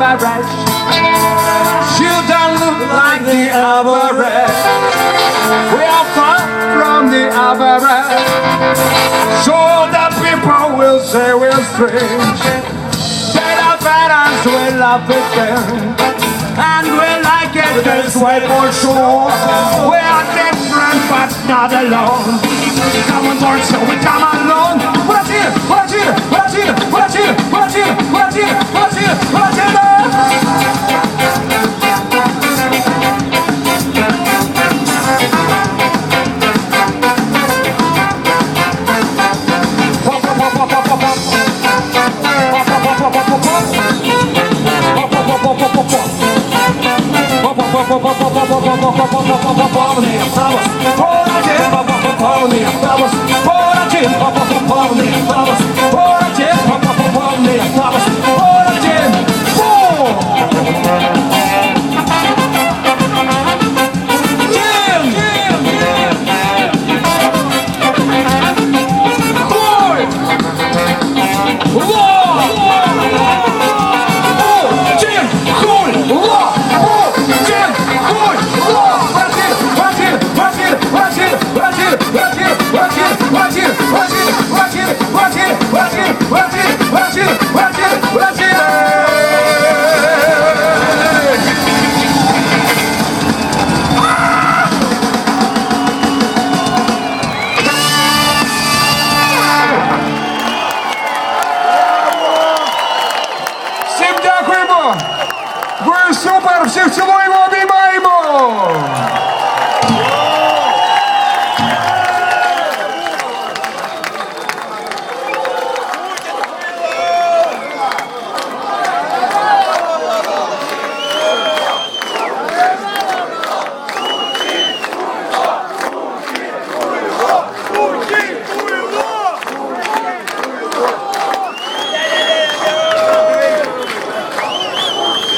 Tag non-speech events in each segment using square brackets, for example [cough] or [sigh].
average. You don't look like the average. We are far from the average. So the people will say we're strange. Our parents will love it then. And we like it this way for sure. We are different but not alone. Come on board so we come alone. Brazil, Brazil, Brazil, Brazil, Brazil, Brazil, Brazil, Brazil.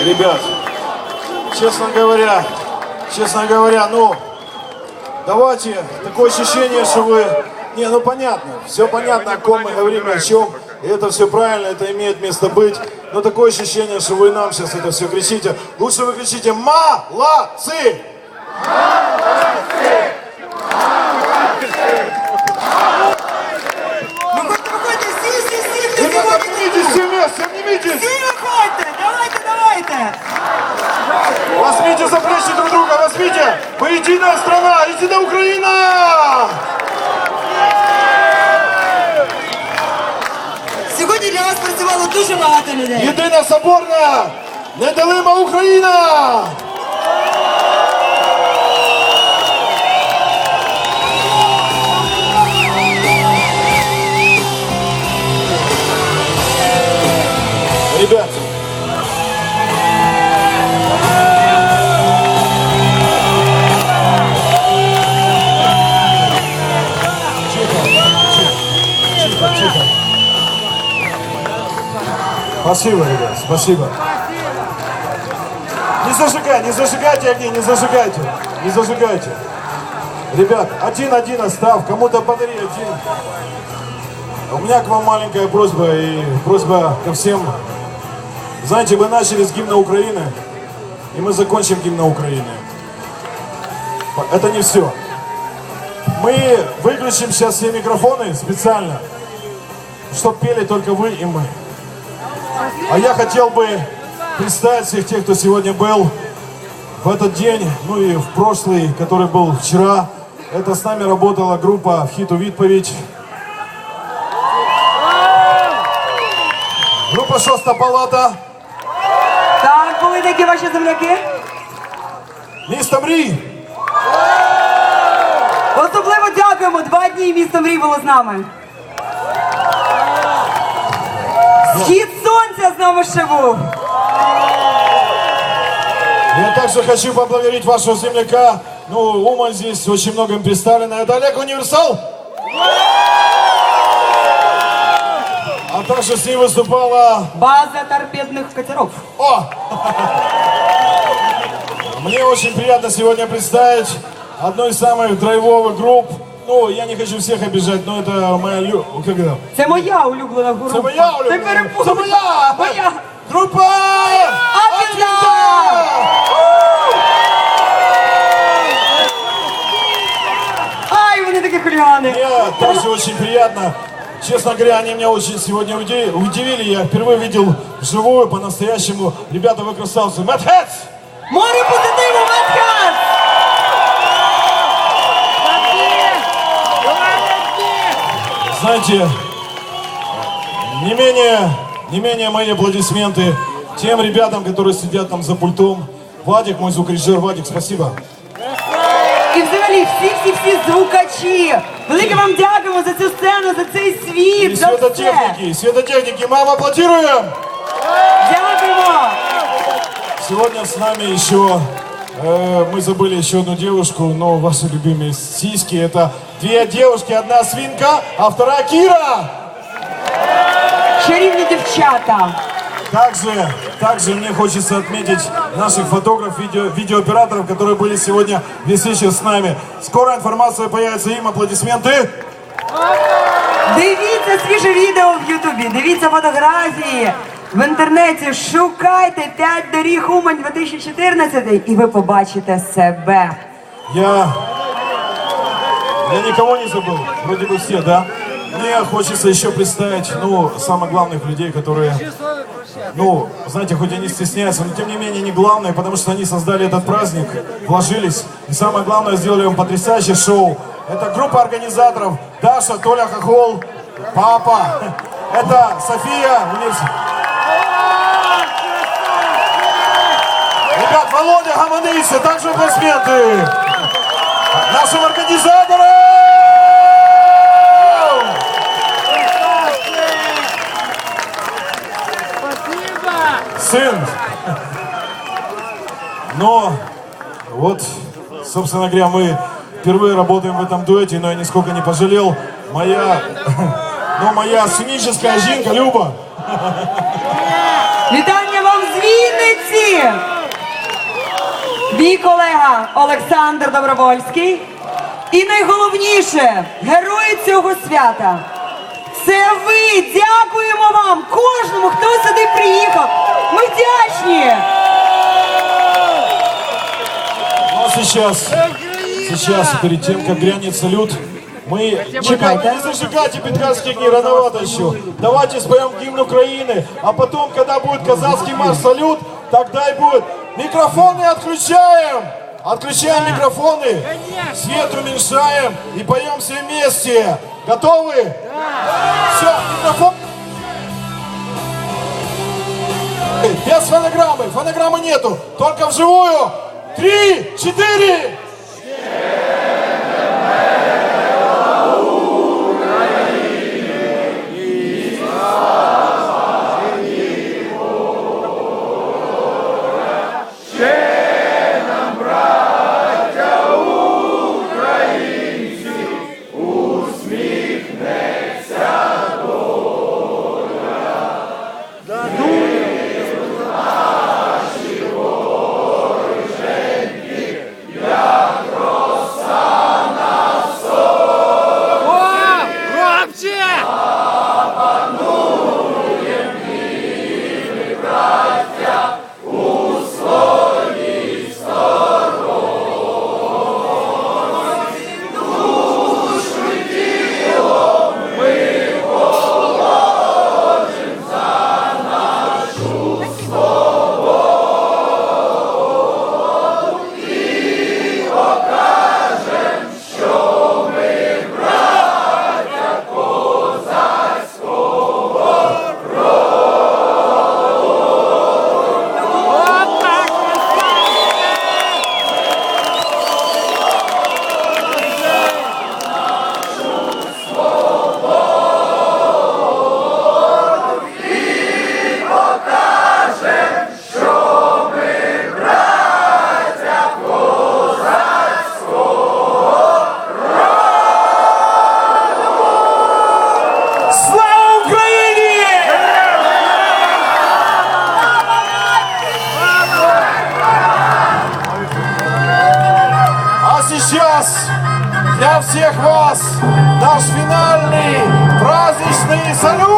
Ребят, честно говоря, честно говоря, ну, давайте, такое ощущение, что вы... Не, ну понятно, все понятно, о ком мы говорим, о чем. И это все правильно, это имеет место быть. Но такое ощущение, что вы нам сейчас это все кричите. Лучше вы кричите «Молодцы!» Виходьте, виходьте, всі, всі, всі, хто Ребята, сьогодні обнимитесь давайте, давайте. Возьмите за плечи друг друга, возьмите! Мы единая страна, единая Украина! Сьогодні для вас працювало дуже багато людей. Єдина соборна, неделима Україна! Ребят, Спасибо, ребят, спасибо. Не зажигай, не зажигайте огни, не зажигайте, не зажигайте. Ребят, один-один оставь, кому-то подари один. У меня к вам маленькая просьба и просьба ко всем. Знаете, вы начали с гимна Украины, и мы закончим гимна Украины. Это не все. Мы выключим сейчас все микрофоны специально, чтобы пели только вы и мы. А я хотел бы представить всех тех, кто сегодня был в этот день, ну и в прошлый, который был вчера. Это с нами работала группа в хиту «Відповідь». Група «Шоста палата». Так, були такі ваші земляки. Місто Мрій. Особливо дякуємо. Два дні місто мрій було з нами. Схід сонця з нами був. Я также хочу поблагодарить вашего земляка. Ну, Умань здесь очень многим представлена. Это Олег Универсал. А также с ним выступала... База торпедних катеров. О! [laughs] Мне очень приятно сегодня представить одну из самых драйвовых групп. Ну, я не хочу всех обижать, но это моя лю... Как это? Це моя улюблена група. Це моя улюблена Ти перепутав. Це моя! Моя. Группа Атина! Ай, вони такі хулігани. Мне тоже очень приятно. Честно говоря, они меня очень сегодня уди- удивили. Я впервые видел вживую, по-настоящему. Ребята, вы красавцы. Hats! Море позитиву, Медкас! Знаете, не менее, не менее мои аплодисменты тем ребятам, которые сидят там за пультом. Вадик, мой звукорежиссер, Вадик, спасибо. І взагалі всі-всі-всі звукачі. Велике вам дякуємо за цю сцену, за цей И світ, за все. светотехники, и светотехники, мам, аплодируем! Дякуємо. Сегодня с нами еще, э, мы забыли еще одну девушку, но ваши любимые сиськи, это две девушки, одна свинка, а вторая Кира! Чарівні дівчата. Также, также мне хочется отметить наших фотографов, видео, видеооператоров, которые были сегодня весь вечер с нами. Скоро информация появится им, аплодисменты. Дивіться свіже відео в Ютубі, дивіться фотографії в інтернеті, шукайте 5 доріг Умань 2014 і ви побачите себе. Я, я никого не забыл, вроде бы все, да? Мне хочется еще представить, ну, самых главных людей, которые, ну, знаете, хоть они стесняются, но тем не менее не главные, потому что они создали этот праздник, вложились, и самое главное, сделали вам потрясающее шоу. Это группа организаторов Даша, Толя Хохол, папа, это София, университет. Ребят, Володя Гаманыся, также аплодисменты нашим организаторам! Сын! Но вот, собственно говоря, мы впервые работаем в этом дуэте, но я нисколько не пожалел. Моя, [laughs] ну, моя сценическая жинка Люба. Вітання вам з Вінниці! Мій колега Олександр Добровольський. І найголовніше, герої цього свята. Це ви! Дякуємо вам! Кожному, хто сюди приїхав! Ми вдячні! Ну сейчас, сейчас, перед тем, как грянет салют, мы Чекайте. не зажигайте петгарские огни, рановато еще. Давайте споем гимн Украины, а потом, когда будет казахский марш-салют, тогда и будет. Микрофоны отключаем! Отключаем микрофоны, свет уменьшаем и поем все вместе. Готовы? Все, микрофон. Без фонограммы, фонограммы нету, только вживую. Три, четыре. Raja наш финальный праздничный салют!